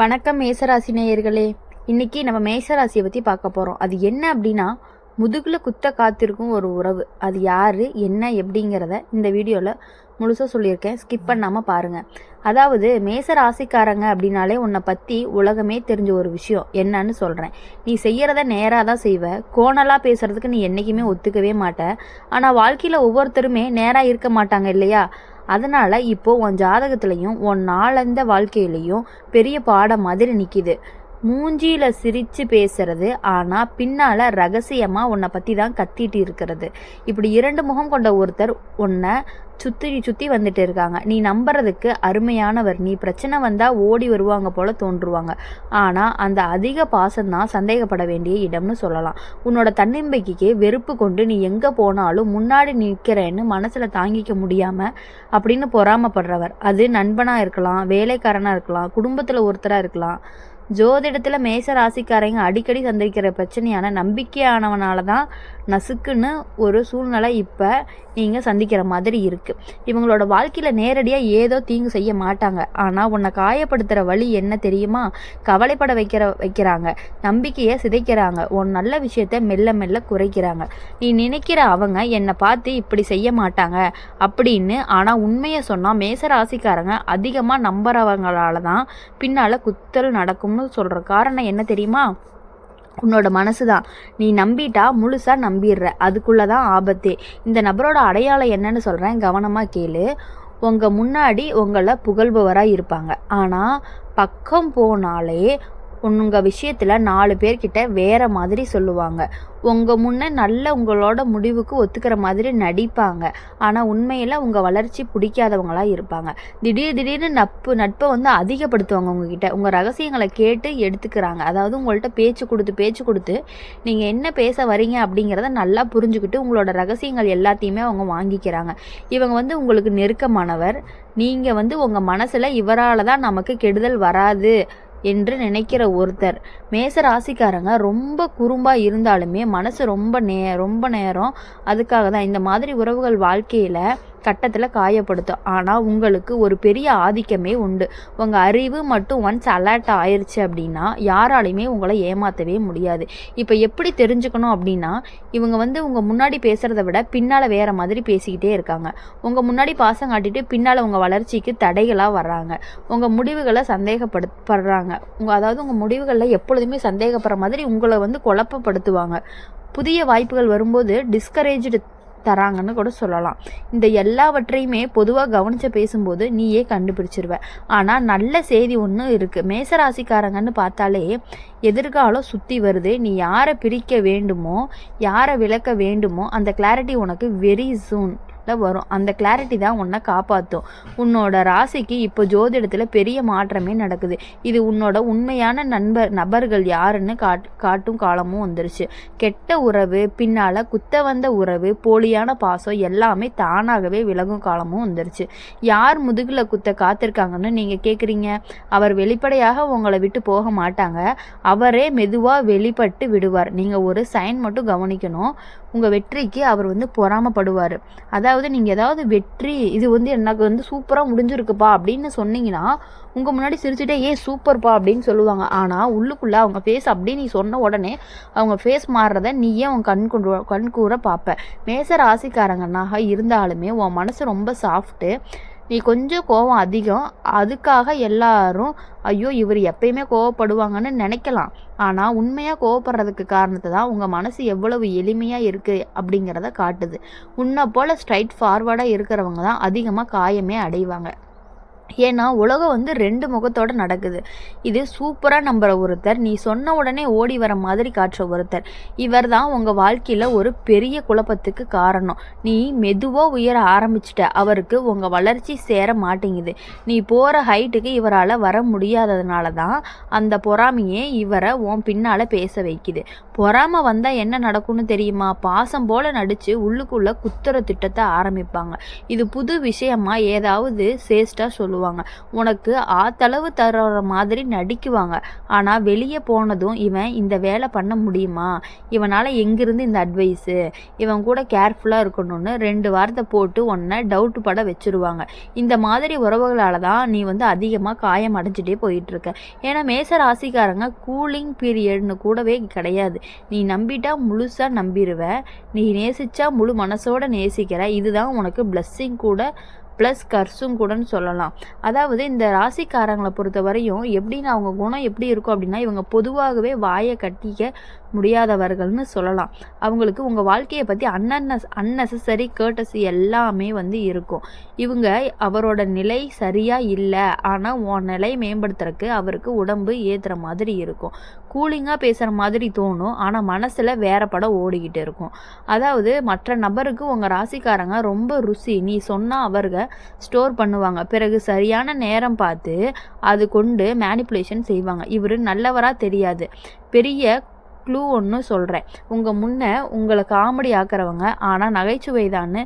வணக்கம் மேசராசி நேயர்களே இன்னைக்கு நம்ம மேசராசியை பற்றி பார்க்க போகிறோம் அது என்ன அப்படின்னா முதுகில் குத்த காத்திருக்கும் ஒரு உறவு. அது யார் என்ன எப்படிங்கிறத இந்த வீடியோவில் முழுசாக சொல்லியிருக்கேன். ஸ்கிப் பண்ணாமல் பாருங்கள் அதாவது மேச ராசிக்காரங்க அப்படின்னாலே உன்னை பற்றி உலகமே தெரிஞ்ச ஒரு விஷயம். என்னன்னு சொல்கிறேன் நீ செய்கிறத நேராக தான் செய்வ. கோணலாக பேசுகிறதுக்கு நீ என்றைக்குமே ஒத்துக்கவே மாட்ட. ஆனால் வாழ்க்கையில் ஒவ்வொருத்தருமே நேராக இருக்க மாட்டாங்க இல்லையா? அதனால் இப்போது உன் ஜாதகத்துலேயும் உன் நாளந்த வாழ்க்கையிலையும் பெரிய பாடம் மாதிரி நிற்கிது மூஞ்சியில் சிரித்து பேசுறது ஆனால் பின்னால் ரகசியமாக உன்னை பற்றி தான் கத்திட்டு இருக்கிறது. இப்படி இரண்டு முகம் கொண்ட ஒருத்தர் உன்னை சுற்றி சுற்றி வந்துட்டு இருக்காங்க. நீ நம்புறதுக்கு அருமையானவர். நீ பிரச்சனை வந்தால் ஓடி வருவாங்க போல தோன்றுவாங்க. ஆனால் அந்த அதிக பாசம்தான் சந்தேகப்பட வேண்டிய இடம்னு சொல்லலாம். உன்னோட தன்னம்பிக்கைக்கு வெறுப்பு கொண்டு நீ எங்கே போனாலும் முன்னாடி நிற்கிறேன்னு மனசில் தாங்கிக்க முடியாமல் அப்படின்னு பொறாமப்படுறவர். அது நண்பனாக இருக்கலாம் வேலைக்காரனாக இருக்கலாம் குடும்பத்தில் ஒருத்தராக இருக்கலாம். ஜோதிடத்தில் மேச ராசிக்காரங்க அடிக்கடி சந்திக்கிற பிரச்சனையான நம்பிக்கையானவனால தான் நசுக்குன்னு ஒரு சூழ்நிலை இப்போ நீங்கள் சந்திக்கிற மாதிரி இருக்குது இவங்களோட வாழ்க்கையில் நேரடியாக ஏதோ தீங்கு செய்ய மாட்டாங்க. ஆனால் உன்னை காயப்படுத்துகிற வழி என்ன தெரியுமா? கவலைப்பட வைக்கிற வைக்கிறாங்க. நம்பிக்கையை சிதைக்கிறாங்க. உன் நல்ல விஷயத்த மெல்ல மெல்ல குறைக்கிறாங்க. நீ நினைக்கிற அவங்க என்னை பார்த்து இப்படி செய்ய மாட்டாங்க அப்படின்னு ஆனால் உண்மையை சொன்னால் மேச ராசிக்காரங்க அதிகமாக நம்புறவங்களால தான் பின்னால் குத்தல் நடக்கும்னு சொல்கிற காரணம் என்ன தெரியுமா? உன்னோட மனசு தான் நீ நம்பிட்டா முழுசாக நம்பிடுற. அதுக்குள்ளே தான் ஆபத்தே. இந்த நபரோட அடையாளம் என்னன்னு சொல்கிறேன் கவனமாக கேளு. உங்கள் முன்னாடி உங்களை புகழ்பவராக இருப்பாங்க. ஆனால் பக்கம் போனாலே உங்கள் விஷயத்தில் நாலு பேர்கிட்ட வேறு மாதிரி சொல்லுவாங்க. உங்கள் முன்னே நல்ல உங்களோட முடிவுக்கு ஒத்துக்கிற மாதிரி நடிப்பாங்க. ஆனால் உண்மையில் உங்கள் வளர்ச்சி பிடிக்காதவங்களாக இருப்பாங்க. திடீர் திடீர்னு நட்பு நட்பை வந்து அதிகப்படுத்துவாங்க உங்ககிட்ட. உங்கள் ரகசியங்களை கேட்டு எடுத்துக்கிறாங்க. அதாவது உங்கள்கிட்ட பேச்சு கொடுத்து பேச்சு கொடுத்து நீங்கள் என்ன பேச வரீங்க அப்படிங்கிறத நல்லா புரிஞ்சுக்கிட்டு உங்களோட ரகசியங்கள் எல்லாத்தையுமே அவங்க வாங்கிக்கிறாங்க. இவங்க வந்து உங்களுக்கு நெருக்கமானவர். நீங்கள் வந்து உங்கள் மனசில் இவரால் தான் நமக்கு கெடுதல் வராது. என்று நினைக்கிற ஒருத்தர். மேச ராசிக்காரங்க ரொம்ப குறும்பாக இருந்தாலுமே மனசு ரொம்ப நே ரொம்ப நேரம். அதுக்காக தான் இந்த மாதிரி உறவுகள் வாழ்க்கையில் கட்டத்தில் காயப்படுத்தும். ஆனால் உங்களுக்கு ஒரு பெரிய ஆதிக்கமே உண்டு. உங்கள் அறிவு மட்டும் ஒன்ஸ் அலர்ட் ஆயிடுச்சு அப்படின்னா யாராலையுமே உங்களை ஏமாற்றவே முடியாது. இப்போ எப்படி தெரிஞ்சுக்கணும் அப்படின்னா இவங்க வந்து உங்கள் முன்னாடி பேசுகிறத விட பின்னால் வேறு மாதிரி பேசிக்கிட்டே இருக்காங்க. உங்கள் முன்னாடி பாசம் காட்டிட்டு பின்னால் உங்கள் வளர்ச்சிக்கு தடைகளாக வர்றாங்க. உங்கள் முடிவுகளை சந்தேகப்படுப்படுறாங்க உங்கள் அதாவது உங்கள் முடிவுகளில் எப்பொழுதுமே சந்தேகப்படுற மாதிரி உங்களை வந்து குழப்பப்படுத்துவாங்க. புதிய வாய்ப்புகள் வரும்போது டிஸ்கரேஜ்டு தராங்கன்னு கூட சொல்லலாம். இந்த எல்லாவற்றையுமே பொதுவாக கவனித்து பேசும்போது நீயே கண்டுபிடிச்சிருவ. ஆனால் நல்ல செய்தி ஒன்று இருக்குது மேசராசிக்காரங்கன்னு பார்த்தாலே எதிர்காலம் சுற்றி வருது. நீ யாரை பிரிக்க வேண்டுமோ யாரை விளக்க வேண்டுமோ அந்த கிளாரிட்டி உனக்கு வெரி சூன் வரும். அந்த கிளாரிட்டி தான் உன்னை காப்பாற்றும் உன்னோட ராசிக்கு இப்போ ஜோதிடத்தில் பெரிய மாற்றமே நடக்குது. இது உன்னோட உண்மையான நண்பர் நபர்கள் யாருன்னு காட் காட்டும் காலமும் வந்துருச்சு. கெட்ட உறவு பின்னால் குத்த வந்த உறவு போலியான பாசம் எல்லாமே தானாகவே விலகும் காலமும் வந்துருச்சு. யார் முதுகில் குத்த காத்திருக்காங்கன்னு நீங்கள் கேட்குறீங்க அவர் வெளிப்படையாக உங்களை விட்டு போக மாட்டாங்க. அவரே மெதுவாக வெளிப்பட்டு விடுவார். நீங்கள் ஒரு சைன் மட்டும் கவனிக்கணும். உங்கள் வெற்றிக்கு அவர் வந்து பொறாமப்படுவார். அதாவது அதாவது நீங்கள் ஏதாவது வெற்றி இது வந்து எனக்கு வந்து சூப்பராக முடிஞ்சிருக்குப்பா அப்படின்னு சொன்னீங்கன்னா உங்கள் முன்னாடி சிரிச்சுட்டே ஏ சூப்பர்ப்பா அப்படின்னு சொல்லுவாங்க. ஆனால் உள்ளுக்குள்ளே அவங்க ஃபேஸ் அப்படி நீ சொன்ன உடனே அவங்க ஃபேஸ் மாறுறத நீயே உன் கண் கொண்டு கண் கூற பார்ப்ப. மேச ராசிக்காரங்கனாக இருந்தாலுமே உன் மனசு ரொம்ப சாஃப்ட்டு நீ கொஞ்சம் கோவம் அதிகம். அதுக்காக எல்லாரும் ஐயோ இவர் எப்பயுமே கோவப்படுவாங்கன்னு நினைக்கலாம். ஆனால் உண்மையாக கோவப்படுறதுக்கு காரணத்தை தான் உங்கள் மனசு எவ்வளவு எளிமையாக இருக்குது அப்படிங்கிறத காட்டுது. உன்னை போல் ஸ்ட்ரைட் ஃபார்வர்டாக இருக்கிறவங்க தான் அதிகமாக காயமே அடைவாங்க. ஏன்னா உலகம் வந்து ரெண்டு முகத்தோடு நடக்குது. இது சூப்பராக நம்புகிற ஒருத்தர். நீ சொன்ன உடனே ஓடி வர மாதிரி காட்டுற ஒருத்தர். இவர் தான் உங்கள் வாழ்க்கையில் ஒரு பெரிய குழப்பத்துக்கு காரணம். நீ மெதுவாக உயர ஆரம்பிச்சிட்ட. அவருக்கு உங்கள் வளர்ச்சி சேர மாட்டேங்குது. நீ போகிற ஹைட்டுக்கு இவரால் வர முடியாததுனால தான் அந்த பொறாமையே இவரை உன் பின்னால் பேச வைக்குது. பொறாமை வந்தால் என்ன நடக்கும்னு தெரியுமா? பாசம் போல் நடித்து உள்ளுக்குள்ளே குத்துற திட்டத்தை ஆரம்பிப்பாங்க. இது புது விஷயமா ஏதாவது சேஸ்டாக சொல்லுவாங்க சொல்லுவாங்க. உனக்கு ஆத்தளவு தர மாதிரி நடிக்குவாங்க. ஆனால் வெளியே போனதும் இவன் இந்த வேலை பண்ண முடியுமா? இவனால் எங்கிருந்து இந்த அட்வைஸு இவன் கூட கேர்ஃபுல்லாக இருக்கணும்னு ரெண்டு வாரத்தை போட்டு உன்னை டவுட் பட வச்சுருவாங்க. இந்த மாதிரி உறவுகளால் தான் நீ வந்து அதிகமாக காயம் அடைஞ்சிட்டே போயிட்டுருக்க. ஏன்னா மேச ராசிக்காரங்க கூலிங் பீரியட்னு கூடவே கிடையாது. நீ நம்பிட்டா முழுசாக நம்பிடுவ நீ நேசிச்சா முழு மனசோட நேசிக்கிற. இதுதான் உனக்கு பிளஸ்ஸிங் கூட ப்ளஸ் கர்ஸும் கூடன்னு சொல்லலாம். அதாவது இந்த ராசிக்காரங்களை பொறுத்த வரையும் எப்படின்னு அவங்க குணம் எப்படி இருக்கும் அப்படின்னா இவங்க பொதுவாகவே வாயை கட்டிக்க முடியாதவர்கள்னு சொல்லலாம். அவங்களுக்கு உங்கள் வாழ்க்கையை பற்றி அன்னஸ் அன்னெசரி கேட்டசி எல்லாமே வந்து இருக்கும். இவங்க அவரோட நிலை சரியாக இல்லை ஆனால் உன் நிலை மேம்படுத்துறதுக்கு அவருக்கு உடம்பு ஏற்றுற மாதிரி இருக்கும். கூலிங்காக பேசுகிற மாதிரி தோணும் ஆனால் மனசில் வேற படம் ஓடிக்கிட்டு இருக்கும். அதாவது மற்ற நபருக்கு உங்கள் ராசிக்காரங்க ரொம்ப ருசி. நீ சொன்னால் அவர்கள் ஸ்டோர் பண்ணுவாங்க. பிறகு சரியான நேரம் பார்த்து அது கொண்டு மேனிப்புலேஷன் செய்வாங்க. இவர் நல்லவராக தெரியாது. பெரிய க்ளூ ஒன்று சொல்கிறேன் உங்கள் முன்னே உங்களை காமெடி ஆக்கிறவங்க ஆனால் நகைச்சுவை தான்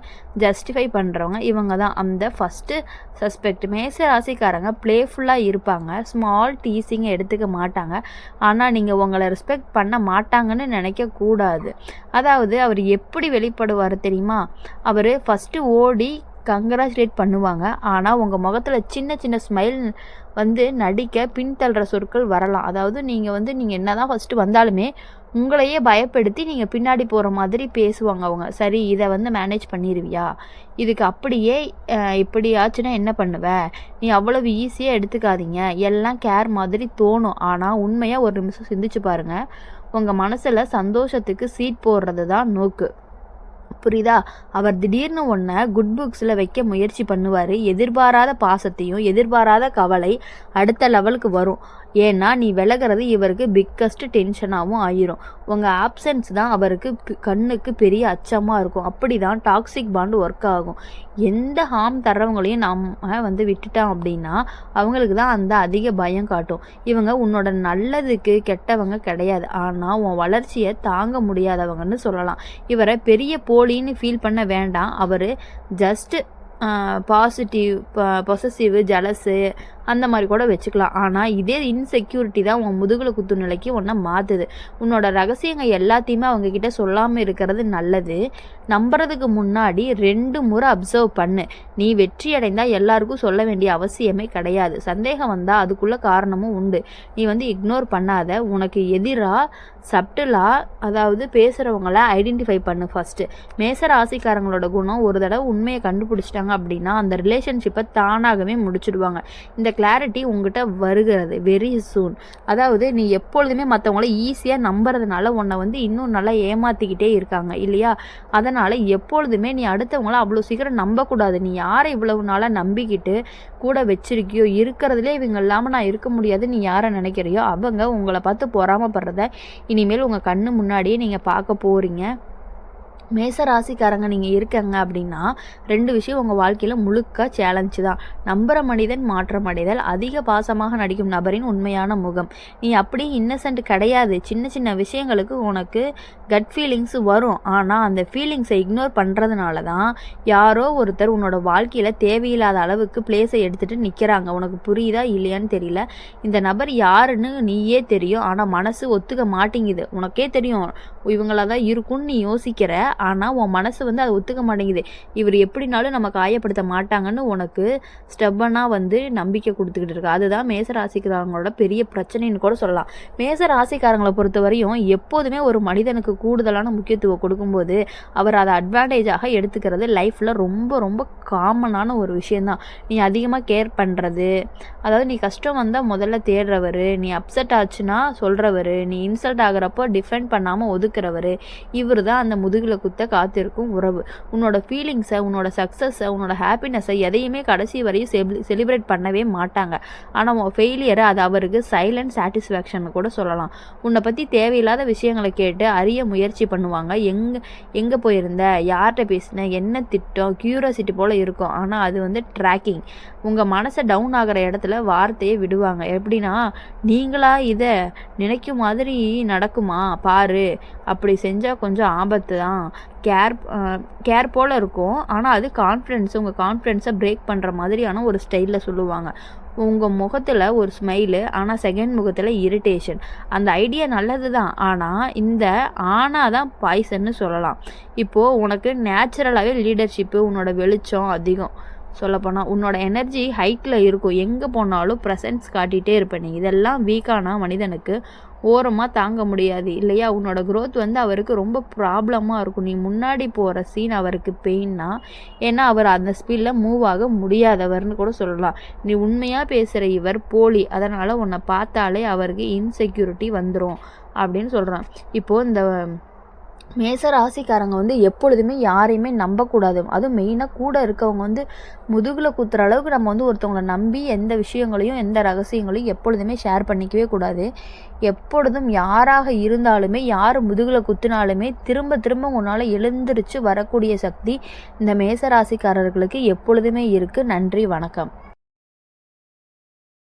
ஜஸ்டிஃபை பண்ணுறவங்க இவங்க தான். அந்த ஃபஸ்ட்டு சஸ்பெக்ட் மேச ராசிக்காரங்க ப்ளேஃபுல்லாக இருப்பாங்க. ஸ்மால் டீசிங்கை எடுத்துக்க மாட்டாங்க. ஆனால் நீங்கள் உங்களை ரெஸ்பெக்ட் பண்ண மாட்டாங்கன்னு நினைக்கக்கூடாது அதாவது அவர் எப்படி வெளிப்படுவார் தெரியுமா? அவர் ஃபஸ்ட்டு ஓடி கங்க்ராச்சுலேட் பண்ணுவாங்க. ஆனால் உங்கள் முகத்தில் சின்ன சின்ன ஸ்மைல் வந்து நடிக்க பின்தள்ளுற சொற்கள் வரலாம். அதாவது நீங்கள் வந்து நீங்கள் என்ன தான் ஃபஸ்ட்டு வந்தாலுமே உங்களையே பயப்படுத்தி நீங்கள் பின்னாடி போகிற மாதிரி பேசுவாங்க அவங்க. சரி இதை வந்து மேனேஜ் பண்ணிடுவியா இதுக்கு அப்படியே இப்படி ஆச்சுன்னா என்ன பண்ணுவ? நீ அவ்வளவு ஈஸியாக எடுத்துக்காதீங்க. எல்லாம் கேர் மாதிரி தோணும். ஆனால் உண்மையாக ஒரு நிமிஷம் சிந்திச்சு பாருங்கள் உங்கள் மனசில் சந்தோஷத்துக்கு சீட் போடுறது தான் நோக்கு. புரியுதா அவர் திடீர்னு ஒன்றை குட் புக்ஸில் வைக்க முயற்சி பண்ணுவார். எதிர்பாராத பாசத்தையும் எதிர்பாராத கவலை அடுத்த லெவலுக்கு வரும். ஏன்னா நீ விலகிறது இவருக்கு பிக்கஸ்ட் டென்ஷனாகவும் ஆயிரும். உங்கள் ஆப்சன்ஸ் தான் அவருக்கு கண்ணுக்கு பெரிய அச்சமாக இருக்கும். அப்படி தான் டாக்ஸிக் பாண்டு ஒர்க் ஆகும். எந்த ஹார்ம் தர்றவங்களையும் நம்ம வந்து விட்டுட்டோம் அப்படின்னா அவங்களுக்கு தான் அந்த அதிக பயம் காட்டும். இவங்க உன்னோட நல்லதுக்கு கெட்டவங்க கிடையாது. ஆனால் உன் வளர்ச்சியை தாங்க முடியாதவங்கன்னு சொல்லலாம். இவரை பெரிய போலின்னு ஃபீல் பண்ண வேண்டாம். அவர் ஜஸ்ட்டு பாசிட்டிவ் பொசசிவ் ஜலஸு அந்த மாதிரி கூட வச்சுக்கலாம். ஆனால் இதே இன்செக்யூரிட்டி தான் உன் முதுகில் குத்து நிலைக்கு ஒன்றை மாற்றுது உன்னோட ரகசியங்கள் எல்லாத்தையுமே அவங்க கிட்ட சொல்லாமல் இருக்கிறது நல்லது. நம்புறதுக்கு முன்னாடி ரெண்டு முறை அப்சர்வ் பண்ணு. நீ வெற்றி அடைந்தால் எல்லாருக்கும் சொல்ல வேண்டிய அவசியமே கிடையாது. சந்தேகம் வந்தால் அதுக்குள்ள காரணமும் உண்டு. நீ வந்து இக்னோர் பண்ணாத. உனக்கு எதிராக சப்டிலாக அதாவது பேசுகிறவங்கள ஐடென்டிஃபை பண்ணு ஃபஸ்ட்டு மேச ராசிக்காரங்களோட குணம் ஒரு தடவை உண்மையை கண்டுபிடிச்சிட்டாங்க அப்படின்னா அந்த ரிலேஷன்ஷிப்பை தானாகவே முடிச்சிடுவாங்க. இந்த கிளாரிட்டி உங்ககிட்ட வருகிறது வெரி சூன் அதாவது நீ எப்பொழுதுமே மற்றவங்கள ஈஸியாக நம்புறதுனால உன்னை வந்து இன்னும் நல்லா ஏமாற்றிக்கிட்டே இருக்காங்க இல்லையா? அதனால் எப்பொழுதுமே நீ அடுத்தவங்கள அவ்வளோ சீக்கிரம் நம்பக்கூடாது. நீ யாரை இவ்வளவு நாளாக நம்பிக்கிட்டு கூட வச்சிருக்கியோ இருக்கிறதுலே இவங்க இல்லாமல் நான் இருக்க முடியாது நீ யாரை நினைக்கிறியோ அவங்க உங்களை பார்த்து பொறாமப்படுறத இனிமேல் உங்கள் கண்ணு முன்னாடியே நீங்கள் பார்க்க போகிறீங்க மேச ராசிக்காரங்க நீங்கள் இருக்கங்க அப்படின்னா ரெண்டு விஷயம் உங்கள் வாழ்க்கையில் முழுக்க சேலஞ்சு தான். நம்புகிற மனிதன் மாற்றம் அடைதல் அதிக பாசமாக நடிக்கும் நபரின் உண்மையான முகம். நீ அப்படி இன்னசென்ட் கிடையாது. சின்ன சின்ன விஷயங்களுக்கு உனக்கு கட் ஃபீலிங்ஸ் வரும். ஆனால் அந்த ஃபீலிங்ஸை இக்னோர் பண்ணுறதுனால தான் யாரோ ஒருத்தர் உன்னோட வாழ்க்கையில் தேவையில்லாத அளவுக்கு பிளேஸை எடுத்துகிட்டு நிற்கிறாங்க உனக்கு புரியுதா இல்லையான்னு தெரியல. இந்த நபர் யாருன்னு நீயே தெரியும். ஆனால் மனசு ஒத்துக்க மாட்டேங்குது. உனக்கே தெரியும். இவங்கள தான் இருக்கும்னு நீ யோசிக்கிற. ஆனால் உன் மனசு வந்து அதை ஒத்துக்க மாட்டேங்குது. இவர் எப்படினாலும் நம்ம காயப்படுத்த மாட்டாங்கன்னு உனக்கு ஸ்டெப்பனாக வந்து நம்பிக்கை கொடுத்துக்கிட்டு இருக்கு. அதுதான் மேச ராசிக்காரங்களோட பெரிய பிரச்சனைன்னு கூட சொல்லலாம். மேச ராசிக்காரங்களை பொறுத்த வரையும் எப்போதுமே ஒரு மனிதனுக்கு கூடுதலான முக்கியத்துவம் கொடுக்கும்போது அவர் அதை அட்வான்டேஜாக எடுத்துக்கிறது லைஃப்பில் ரொம்ப ரொம்ப காமனான ஒரு விஷயந்தான் நீ அதிகமாக கேர் பண்ணுறது அதாவது நீ கஷ்டம் வந்தால் முதல்ல தேடுறவர் நீ அப்செட் ஆச்சுன்னா சொல்கிறவர் நீ இன்சல்ட் ஆகிறப்போ டிஃபெண்ட் பண்ணாமல் ஒதுக்குறவர் இவர் தான் அந்த முதுகில் குத்த காத்திருக்கும் உறவு. உன்னோட ஃபீலிங்ஸை உன்னோட சக்ஸஸை உன்னோட ஹாப்பினஸை எதையுமே கடைசி வரையும் செலிப்ரேட் பண்ணவே மாட்டாங்க. ஆனால் உன் ஃபெயிலியரை அது அவருக்கு சைலண்ட் சாட்டிஸ்ஃபேக்ஷன் கூட சொல்லலாம். உன்னை பற்றி தேவையில்லாத விஷயங்களை கேட்டு அறிய முயற்சி பண்ணுவாங்க. எங்கே எங்கே போயிருந்த யார்கிட்ட பேசின என்ன திட்டம் க்யூரியாசிட்டி போல் இருக்கும். ஆனால் அது வந்து ட்ராக்கிங் உங்கள் மனசை டவுன் ஆகிற இடத்துல வார்த்தையை விடுவாங்க. எப்படின்னா நீங்களா இதை நினைக்கும் மாதிரி நடக்குமா? பாரு. அப்படி செஞ்சால் கொஞ்சம் ஆபத்து தான். கேர் கேர் போல் இருக்கும். ஆனால் அது கான்ஃபிடென்ஸ் உங்கள் கான்ஃபிடென்ஸை பிரேக் பண்ணுற மாதிரியான ஒரு ஸ்டைலில் சொல்லுவாங்க. உங்கள் முகத்தில் ஒரு ஸ்மைலு ஆனால் செகண்ட் முகத்தில் இரிட்டேஷன் அந்த ஐடியா நல்லது தான் ஆனால் இந்த ஆனால் தான் பாய்சன்னு சொல்லலாம். இப்போது உனக்கு நேச்சுரலாகவே லீடர்ஷிப்பு உன்னோட வெளிச்சம் அதிகம். சொல்லப்போனால் உன்னோட எனர்ஜி ஹைக்கில் இருக்கும். எங்கே போனாலும் ப்ரெசன்ஸ் காட்டிகிட்டே இருப்பேன் நீ. இதெல்லாம் வீக்கான மனிதனுக்கு ஓரமாக தாங்க முடியாது. இல்லையா? உன்னோட க்ரோத் வந்து அவருக்கு ரொம்ப ப்ராப்ளமாக இருக்கும். நீ முன்னாடி போகிற சீன் அவருக்கு பெயின்னா ஏன்னா அவர் அந்த ஸ்பீடில் மூவ் ஆக முடியாதவர்னு கூட சொல்லலாம். நீ உண்மையாக பேசுகிற இவர் போலி. அதனால் உன்னை பார்த்தாலே அவருக்கு இன்செக்யூரிட்டி வந்துடும் அப்படின்னு சொல்கிறான் இப்போது இந்த மேச ராசிக்காரங்க வந்து எப்பொழுதுமே யாரையுமே நம்பக்கூடாது. அதுவும் மெயினாக கூட இருக்கவங்க வந்து முதுகில் குத்துற அளவுக்கு நம்ம வந்து ஒருத்தவங்களை நம்பி எந்த விஷயங்களையும் எந்த ரகசியங்களையும் எப்பொழுதுமே ஷேர் பண்ணிக்கவே கூடாது. எப்பொழுதும் யாராக இருந்தாலுமே யார் முதுகில் குத்துனாலுமே திரும்ப திரும்ப உன்னால் எழுந்திருச்சு வரக்கூடிய சக்தி இந்த மேச ராசிக்காரர்களுக்கு எப்பொழுதுமே இருக்குது நன்றி வணக்கம்.